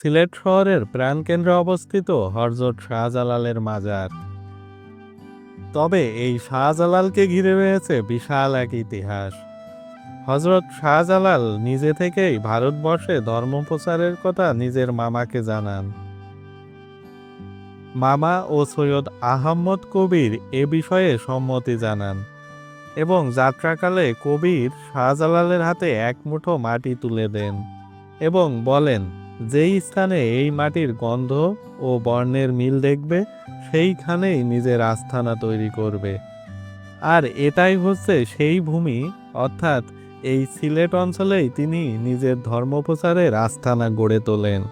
সিলেট শহরের প্রাণকেন্দ্রে অবস্থিত হরজত শাহজালালের মাজার। তবে এই শাহজালালকে ঘিরে রয়েছে বিশাল এক ইতিহাস। হজরত শাহজালাল নিজে থেকেই ভারতবর্ষে ধর্ম প্রচারের কথা নিজের মামাকে জানান। মামা ও সৈয়দ আহম্মদ কবির এ বিষয়ে সম্মতি জানান এবং যাত্রাকালে কবির শাহজালালের হাতে এক মুঠো মাটি তুলে দেন এবং বলেন যেই স্থানে এই মাটির গন্ধ ও বর্ণের মিল দেখবে, সেইখানেই নিজের আস্থানা তৈরি করবে। আর এটাই হচ্ছে সেই ভূমি, অর্থাৎ এই সিলেট অঞ্চলেই তিনি নিজের ধর্মপ্রচারের আস্থানা গড়ে তোলেন।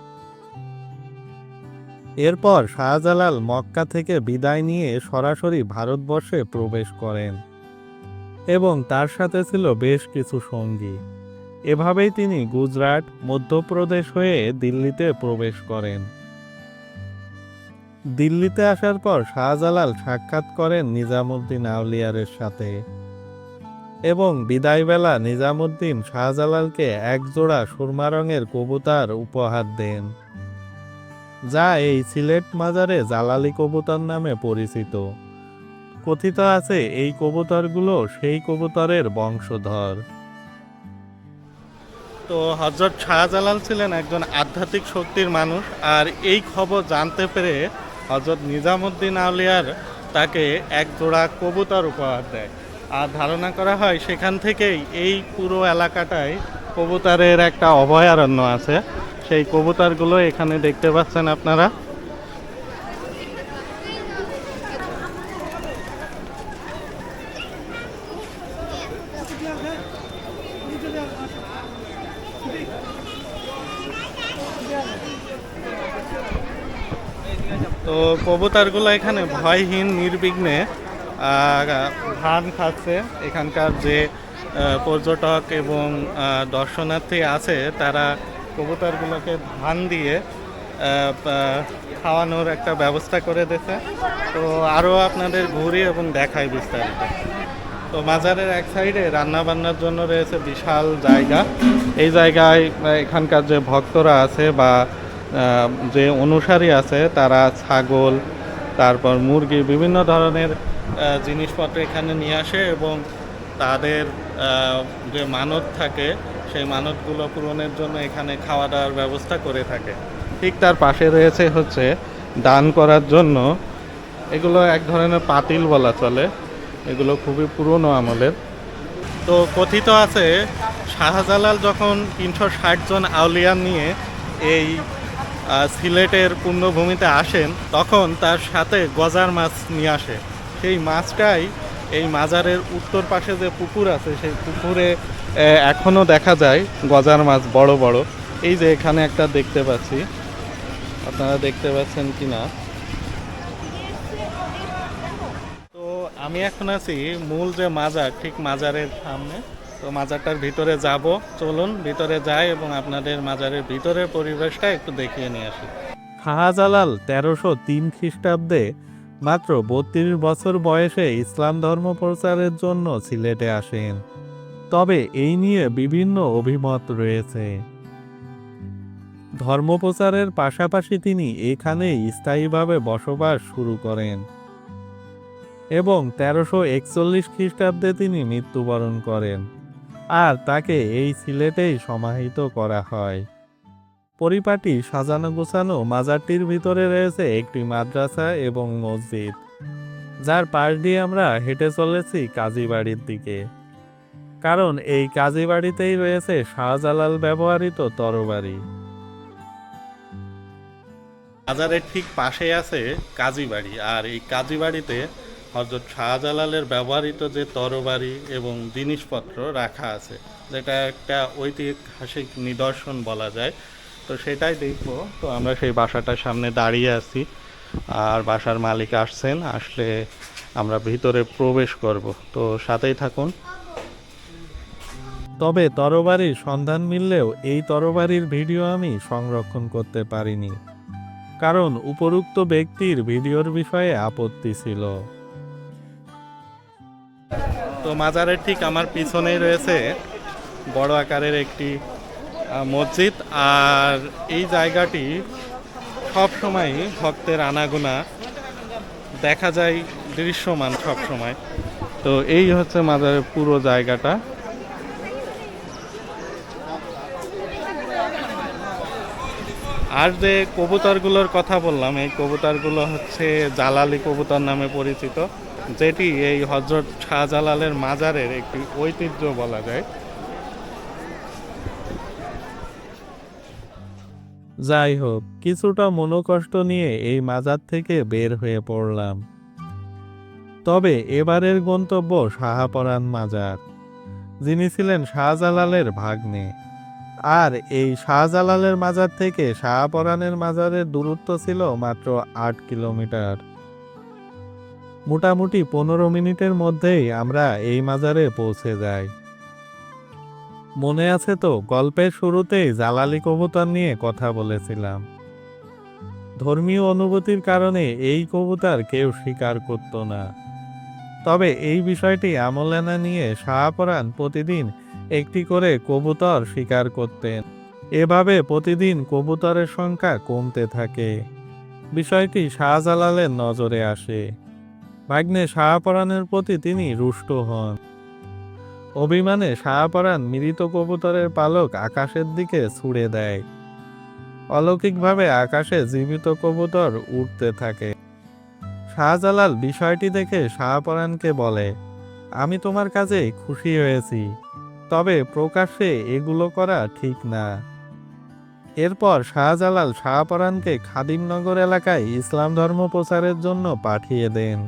এরপর শাহজালাল মক্কা থেকে বিদায় নিয়ে সরাসরি ভারতবর্ষে প্রবেশ করেন। এবং তার সাথে ছিল বেশ কিছু সঙ্গী। এভাবেই তিনি গুজরাট, মধ্যপ্রদেশ হয়ে দিল্লিতে প্রবেশ করেন। দিল্লিতে আসার পর শাহজালাল সাক্ষাৎ করেন নিজামুদ্দিন আউলিয়ারের সাথে এবং বিদায়বেলা নিজামুদ্দিন শাহজালালকে এক জোড়া সুরমা রঙের কবুতার উপহার দেন, যা এই সিলেট মাজারে জালালি কবুতর নামে পরিচিত। কথিত আছে, এই কবুতরগুলো সেই কবুতরের বংশধর। তো হজরত শাহজালাল ছিলেন একজন আধ্যাত্মিক শক্তির মানুষ। আর এই খবর জানতে পেরে হজরত নিজামুদ্দিন আউলিয়ার তাকে এক জোড়া কবুতর উপহার দেয়। আর ধারণা করা হয় সেখান থেকেই এই পুরো এলাকাটায় কবুতরের একটা অভয়ারণ্য আছে। সেই কবুতরগুলো এখানে দেখতে পাচ্ছেন আপনারা। তো কবুতরগুলো এখানে ভয়হীন, নির্বিঘ্নে ধান খাচ্ছে। এখানকার যে পর্যটক এবং দর্শনার্থী আছে, তারা কবুতরগুলোকে ধান দিয়ে খাওয়ানোর একটা ব্যবস্থা করে দিয়েছে। তো আরও আপনাদের ঘুরি এবং দেখায় বিস্তারিত। তো মাজারের এক সাইডে রান্না বান্নার জন্য রয়েছে বিশাল জায়গা। এই জায়গায় এখানকার যে ভক্তরা আছে বা যে অনুসারী আছে, তারা ছাগল, তারপর মুরগি, বিভিন্ন ধরনের জিনিসপত্র এখানে নিয়ে আসে এবং তাদের যে মানত থাকে, সেই মানতগুলো পূরণের জন্য এখানে খাওয়া দাওয়ার ব্যবস্থা করে থাকে। ঠিক তার পাশে রয়েছে হচ্ছে দান করার জন্য। এগুলো এক ধরনের পাতিল বলা চলে। এগুলো খুবই পুরনো আমলের। তো কথিত আছে, শাহজালাল যখন তিনশো ষাট জন আউলিয়ান নিয়ে এই সিলেটের পূর্ণভূমিতে আসেন, তখন তার সাথে গজার মাছ নিয়ে আসে। সেই মাছটাই এই মাজারের উত্তর পাশে যে পুকুর আছে, সেই পুকুরে এখনও দেখা যায় গজার মাছ বড় বড়। এই যে এখানে একটা দেখতে পাচ্ছি। আপনারা দেখতে পাচ্ছেন কি না তো আমি এখন আছি মূল যে মাজার, ঠিক মাজারের সামনে। তো মাজারটার ভিতরে যাব। চলুন, ভিতরে যাই এবং আপনাদের মাজারের ভিতরের পরিবেশটা একটু দেখিয়ে নিয়ে আসি। শাহজালাল তেরোশো তিন খ্রিস্টাব্দে মাত্র বত্রিশ বছর বয়সে ইসলাম ধর্ম প্রচারের জন্য সিলেটে আসেন। তবে এই নিয়ে বিভিন্ন অভিমত রয়েছে। ধর্মপ্রচারের পাশাপাশি তিনি এখানেই স্থায়ীভাবে বসবাস শুরু করেন এবং তেরোশো একচল্লিশ খ্রিস্টাব্দে তিনি মৃত্যুবরণ করেন। আর তাকে এই সিলেটেই সমাহিত করা হয়। পরিপাটি সাজানো গোছানো মাজারটির ভিতরে রয়েছে একটি মাদ্রাসা এবং মসজিদ। যার পাশ দিয়ে আমরা হেঁটে চলেছি কাজীবাড়ির দিকে। কারণ এই কাজীবাড়িতেই রয়েছে শাহজালাল ব্যবহৃত তরবারি। বাজারের ঠিক পাশে আছে কাজীবাড়ি, আর এই কাজীবাড়িতে হজরত শাহজালালের ব্যবহৃত যে তরবারি এবং জিনিসপত্র রাখা আছে, যেটা একটা ঐতিহাসিক নিদর্শন বলা যায়, তো সেটাই দেখব। তো আমরা সেই বাসাটার সামনে দাঁড়িয়ে আছি, আর বাসার মালিক আসছেন, আসলে আমরা ভিতরে প্রবেশ করব। তো সাথেই থাকুন। তবে তরবারির সন্ধান মিললেও এই তরবারির ভিডিও আমি সংরক্ষণ করতে পারিনি, কারণ উপরুক্ত ব্যক্তির ভিডিওর বিষয়ে আপত্তি ছিল। তো মাজারের ঠিক আমার পিছনেই রয়েছে বড় আকারের একটি মসজিদ। আর এই জায়গাটি সব সময় ভক্তের আনাগোনা, দেখা যায় দৃশ্যমান সব সময়। তো এই হচ্ছে মাজারের পুরো জায়গাটা। আর যে কবুতরগুলোর কথা বললাম, এই কবুতরগুলো হচ্ছে জালালি কবুতর নামে পরিচিত। যেটি এই হজরত শাহজালালের মাজারের একটি ঐতিহ্য বলা যায়। যাই হোক, কিছুটা মনোকষ্ট নিয়ে এই মাজার থেকে বের হয়ে পড়লাম। তবে এবারের গন্তব্য শাহাপরান মাজার, যিনি ছিলেন শাহজালালের ভাগ্নে। আর এই শাহজালালের মাজার থেকে শাহপরানের মাজারের দূরত্ব ছিল মাত্র আট কিলোমিটার। মোটামুটি পনেরো মিনিটের মধ্যেই আমরা এই মাজারে পৌঁছে যাই। মনে আছে তো, গল্পের শুরুতেই জালালি কবুতর নিয়ে কথা বলেছিলাম। ধর্মীয় অনুভূতির কারণে এই কবুতর কেউ স্বীকার করত না। তবে এই বিষয়টি আমলে না নিয়ে শাহপরাণ প্রতিদিন একটি করে কবুতর শিকার করতেন। এভাবে প্রতিদিন কবুতরের সংখ্যা কমতে থাকে। বিষয়টি শাহজালালের নজরে আসে। ভাগ্নে শাহপরাণের প্রতি তিনি রুষ্ট হন। অভিমানে শাহপরাণ মৃত কবুতরের পালক আকাশের দিকে ছুড়ে দেয়। অলৌকিকভাবে আকাশে জীবিত কবুতর উঠতে থাকে। শাহজালাল বিষয়টি দেখে শাহপরাণকে বলে, আমি তোমার কাজে খুশি হয়েছি, তবে প্রকাশ্যে এগুলো করা ঠিক না। এরপর শাহজালাল শাহপরাণকে খাদিমনগর এলাকায় ইসলাম ধর্ম প্রচারের জন্য পাঠিয়ে দেন।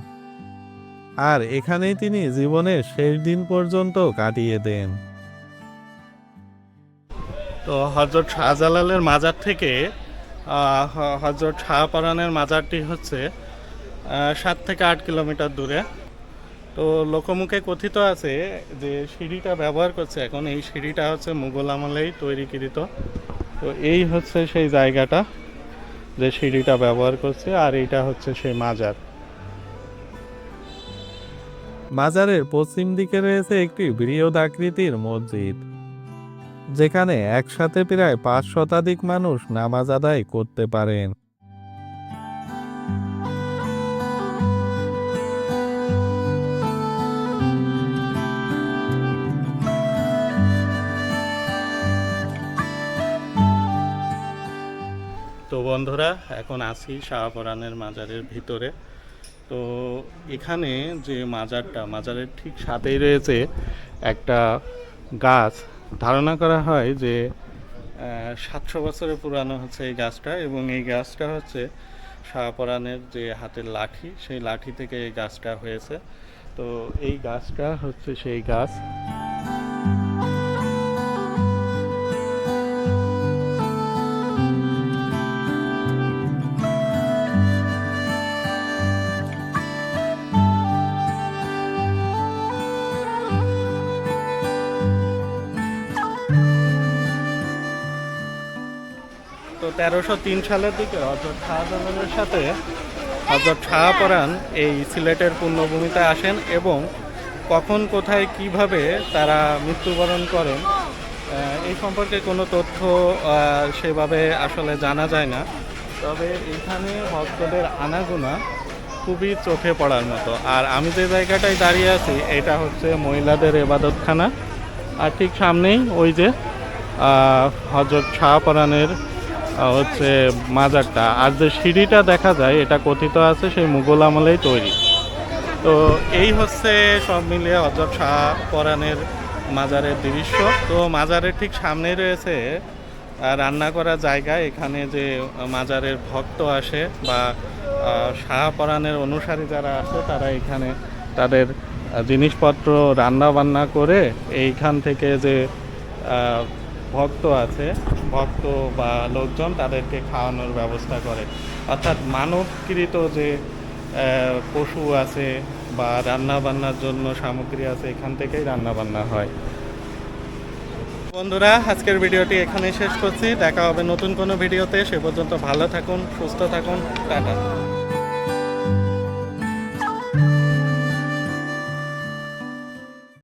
আর এখানেই তিনি জীবনের শেষ দিন পর্যন্ত কাটিয়ে দেন। তো হজরত শাহজালালের মাজার থেকে হজরত শাহপরানের মাজারটি হচ্ছে সাত থেকে আট কিলোমিটার দূরে। তো লোকমুখে কথিত আছে যে সিঁড়িটা ব্যবহার করছে এখন। এই সিঁড়িটা হচ্ছে মুঘল আমলেই তৈরিকৃত। তো এই হচ্ছে সেই জায়গাটা যে সিঁড়িটা ব্যবহার করছে, আর এইটা হচ্ছে সেই মাজার। মাজারের পশ্চিম দিকে রয়েছে একটি বৃহৎ আকৃতির মসজিদ, যেখানে একসাথে প্রায় পাঁচ শতাধিক মানুষ নামাজ আদায় করতে পারেন। তো বন্ধুরা, এখন আছি শাহপরানের মাজারের ভিতরে। তো এখানে যে মাজারটা, মাজারের ঠিক সাথেই রয়েছে একটা গাছ। ধারণা করা হয় যে সাতশো বছরের পুরানো হচ্ছে এই গাছটা এবং এই গাছটা হচ্ছে শাহপরাণের যে হাতের লাঠি, সেই লাঠি থেকে এই গাছটা হয়েছে। তো এই গাছটা হচ্ছে সেই গাছ। তেরোশো তিন সালের দিকে হজরত শাহজালালের সাথে হজরত শাহপরান এই সিলেটের পূর্ণভূমিতে আসেন এবং কখন কোথায় কীভাবে তারা মৃত্যুবরণ করেন এই সম্পর্কে কোনো তথ্য সেভাবে আসলে জানা যায় না। তবে এখানে ভক্তদের আনাগোনা খুবই চোখে পড়ার মতো। আর আমি যে জায়গাটায় দাঁড়িয়ে আছি এটা হচ্ছে মহিলাদের এবাদতখানা। আর ঠিক সামনেই ওই যে হজরত শাহপরানের আহ, হচ্ছে মাজারটা। আর যে সিঁড়িটা দেখা যায় এটা কথিত আছে সেই মুঘল আমলেই তৈরি। তো এই হচ্ছে সব মিলিয়ে হজরত শাহ পরাণের মাজারের দৃশ্য। তো মাজারের ঠিক সামনেই রয়েছে রান্না করা জায়গা। এখানে যে মাজারের ভক্ত আসে বা আহ, শাহ পরাণের অনুসারী যারা আসে তারা এখানে তাদের জিনিসপত্র রান্না বান্না করে এইখান থেকে যে ভক্ত আছে ভক্ত বা লোকজন তাদেরকে খাওয়ানোর ব্যবস্থা করে। অর্থাৎ মানবকৃত যে পশু আছে বা রান্না বান্নার জন্য সামগ্রী আছে, এখান থেকেই রান্না বান্না হয়। বন্ধুরা, আজকের ভিডিওটি এখানেই শেষ করছি। দেখা হবে নতুন কোনো ভিডিওতে। সে পর্যন্ত ভালো থাকুন, সুস্থ থাকুন। টাটা।